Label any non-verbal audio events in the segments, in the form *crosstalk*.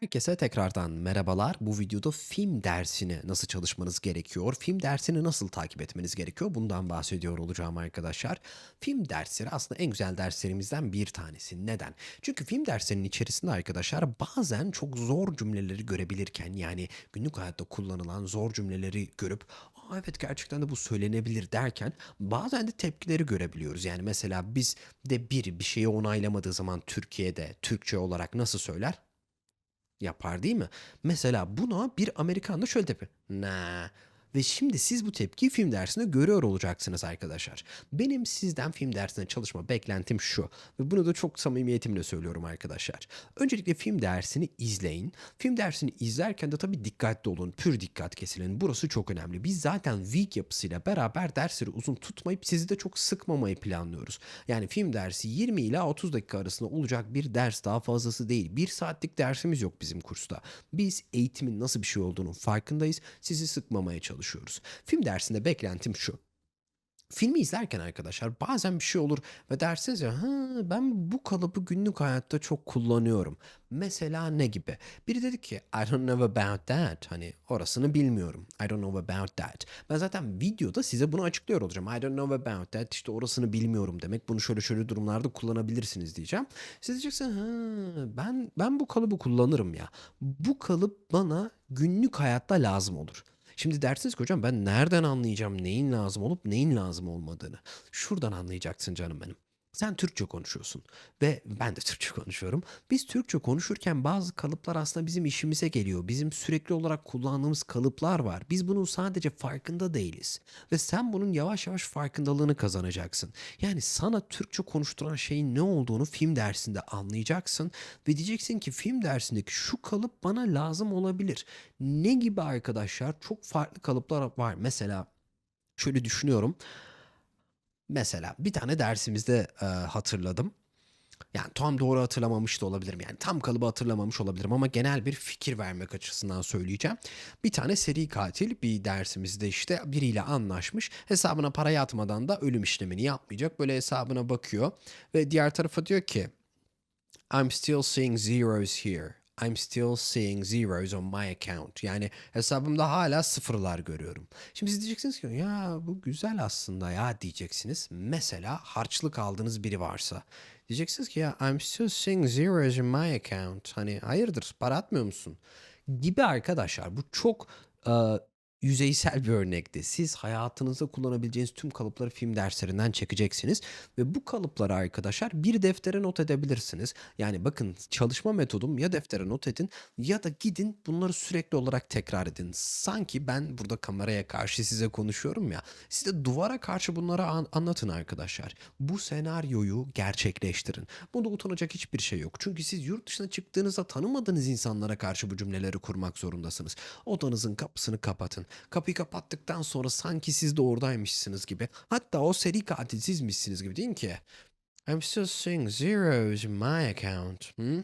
Herkese tekrardan merhabalar. Bu videoda film dersini nasıl çalışmanız gerekiyor, film dersini nasıl takip etmeniz gerekiyor bundan bahsediyor olacağım arkadaşlar. Film dersleri aslında en güzel derslerimizden bir tanesi. Neden? Çünkü film derslerinin içerisinde arkadaşlar bazen çok zor cümleleri görebilirken yani günlük hayatta kullanılan zor cümleleri görüp Aa, evet gerçekten de bu söylenebilir derken bazen de tepkileri görebiliyoruz. Yani mesela biz de bir bir şeyi onaylamadığı zaman Türkiye'de Türkçe olarak nasıl söyler? Yapar değil mi? Mesela buna bir Amerikan da şöyle tepki. Nah. Ve şimdi siz bu tepkiyi film dersinde görüyor olacaksınız arkadaşlar. Benim sizden film dersinde çalışma beklentim şu. Ve bunu da çok samimiyetimle söylüyorum arkadaşlar. Öncelikle film dersini izleyin. Film dersini izlerken de tabii dikkatli olun. Pür dikkat kesilin. Burası çok önemli. Biz zaten week yapısıyla beraber dersleri uzun tutmayıp sizi de çok sıkmamayı planlıyoruz. Yani film dersi 20 ila 30 dakika arasında olacak bir ders daha fazlası değil. Bir saatlik dersimiz yok bizim kursta. Biz eğitimin nasıl bir şey olduğunun farkındayız. Sizi sıkmamaya çalışıyoruz. Film dersinde beklentim şu. Filmi izlerken arkadaşlar bazen bir şey olur ve dersiniz ya ben bu kalıbı günlük hayatta çok kullanıyorum. Mesela ne gibi? Biri dedi ki I don't know about that. Hani orasını bilmiyorum. I don't know about that. Ben zaten videoda size bunu açıklıyor olacağım. I don't know about that. İşte orasını bilmiyorum demek. Bunu şöyle şöyle durumlarda kullanabilirsiniz diyeceğim. Siz diyeceksiniz ben, ben bu kalıbı kullanırım ya. Bu kalıp bana günlük hayatta lazım olur. Şimdi dersiniz ki hocam ben nereden anlayacağım neyin lazım olup neyin lazım olmadığını. Şuradan anlayacaksın canım benim. Sen Türkçe konuşuyorsun ve ben de Türkçe konuşuyorum. Biz Türkçe konuşurken bazı kalıplar aslında bizim işimize geliyor. Bizim sürekli olarak kullandığımız kalıplar var. Biz bunun sadece farkında değiliz. Ve sen bunun yavaş yavaş farkındalığını kazanacaksın. Yani sana Türkçe konuşturan şeyin ne olduğunu film dersinde anlayacaksın. Ve diyeceksin ki film dersindeki şu kalıp bana lazım olabilir. Ne gibi arkadaşlar? Çok farklı kalıplar var. Mesela şöyle düşünüyorum. Mesela bir tane dersimizde e, hatırladım. Yani tam doğru hatırlamamış da olabilirim. Yani tam kalıbı hatırlamamış olabilirim ama genel bir fikir vermek açısından söyleyeceğim. Bir tane seri katil bir dersimizde işte biriyle anlaşmış. Hesabına para yatmadan da ölüm işlemini yapmayacak. Böyle hesabına bakıyor ve diğer tarafa diyor ki I'm still seeing zeros here. I'm still seeing zeros on my account. Yani hesabımda hala sıfırlar görüyorum. Şimdi siz diyeceksiniz ki ya bu güzel aslında ya diyeceksiniz. Mesela harçlık aldığınız biri varsa. Diyeceksiniz ki ya I'm still seeing zeros in my account. Hani hayırdır para atmıyor musun? Gibi arkadaşlar bu çok yüzeysel bir örnekti. Siz hayatınızda kullanabileceğiniz tüm kalıpları film derslerinden çekeceksiniz ve bu kalıpları arkadaşlar bir deftere not edebilirsiniz. Yani bakın çalışma metodum ya deftere not edin ya da gidin bunları sürekli olarak tekrar edin. Sanki ben burada kameraya karşı size konuşuyorum ya. Siz de duvara karşı bunları an- anlatın arkadaşlar. Bu senaryoyu gerçekleştirin. Bunda utanacak hiçbir şey yok. Çünkü siz yurt dışına çıktığınızda tanımadığınız insanlara karşı bu cümleleri kurmak zorundasınız. Odanızın kapısını kapatın. Kapıyı kapattıktan sonra sanki siz de oradaymışsınız gibi. Hatta o seri katil sizmişsiniz gibi değil ki? I'm still seeing zeros in my account. Hmm?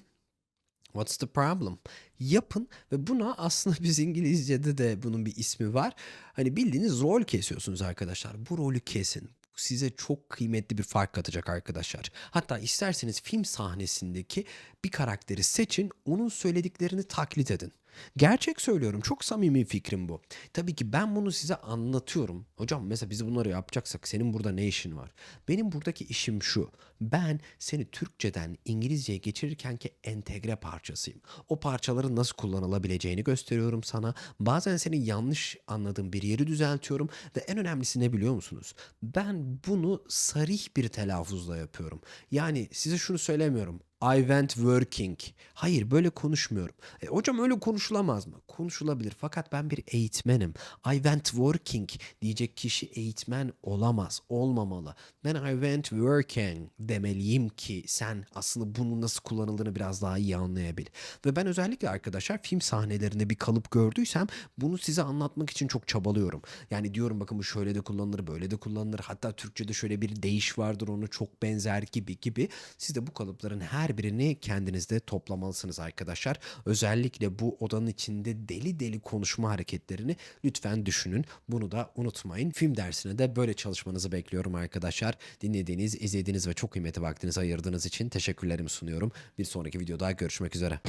What's the problem? Yapın ve buna aslında *laughs* biz İngilizce'de de bunun bir ismi var. Hani bildiğiniz rol kesiyorsunuz arkadaşlar. Bu rolü kesin. Size çok kıymetli bir fark katacak arkadaşlar. Hatta isterseniz film sahnesindeki bir karakteri seçin, onun söylediklerini taklit edin. Gerçek söylüyorum. Çok samimi fikrim bu. Tabii ki ben bunu size anlatıyorum. Hocam mesela biz bunları yapacaksak senin burada ne işin var? Benim buradaki işim şu. Ben seni Türkçeden İngilizceye geçirirken ki entegre parçasıyım. O parçaların nasıl kullanılabileceğini gösteriyorum sana. Bazen senin yanlış anladığın bir yeri düzeltiyorum ve en önemlisi ne biliyor musunuz? Ben bunu sarih bir telaffuzla yapıyorum. Yani size şunu söylemiyorum. I went working. Hayır böyle konuşmuyorum. E, hocam öyle konuşulamaz mı? Konuşulabilir fakat ben bir eğitmenim. I went working diyecek kişi eğitmen olamaz, olmamalı. Ben I went working demeliyim ki sen aslında bunun nasıl kullanıldığını biraz daha iyi anlayabil. Ve ben özellikle arkadaşlar film sahnelerinde bir kalıp gördüysem bunu size anlatmak için çok çabalıyorum. Yani diyorum bakın bu şöyle de kullanılır, böyle de kullanılır. Hatta Türkçe'de şöyle bir deyiş vardır onu çok benzer gibi gibi. Siz de bu kalıpların her birini kendinizde toplamalısınız arkadaşlar. Özellikle bu odanın içinde deli deli konuşma hareketlerini lütfen düşünün. Bunu da unutmayın. Film dersine de böyle çalışmanızı bekliyorum arkadaşlar. Dinlediğiniz, izlediğiniz ve çok kıymetli vaktinizi ayırdığınız için teşekkürlerimi sunuyorum. Bir sonraki videoda görüşmek üzere.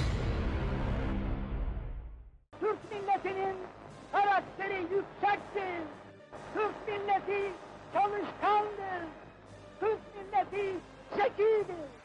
milletinin karakteri yüksektir. Türk milleti çalışkandır. Türk milleti zekidir.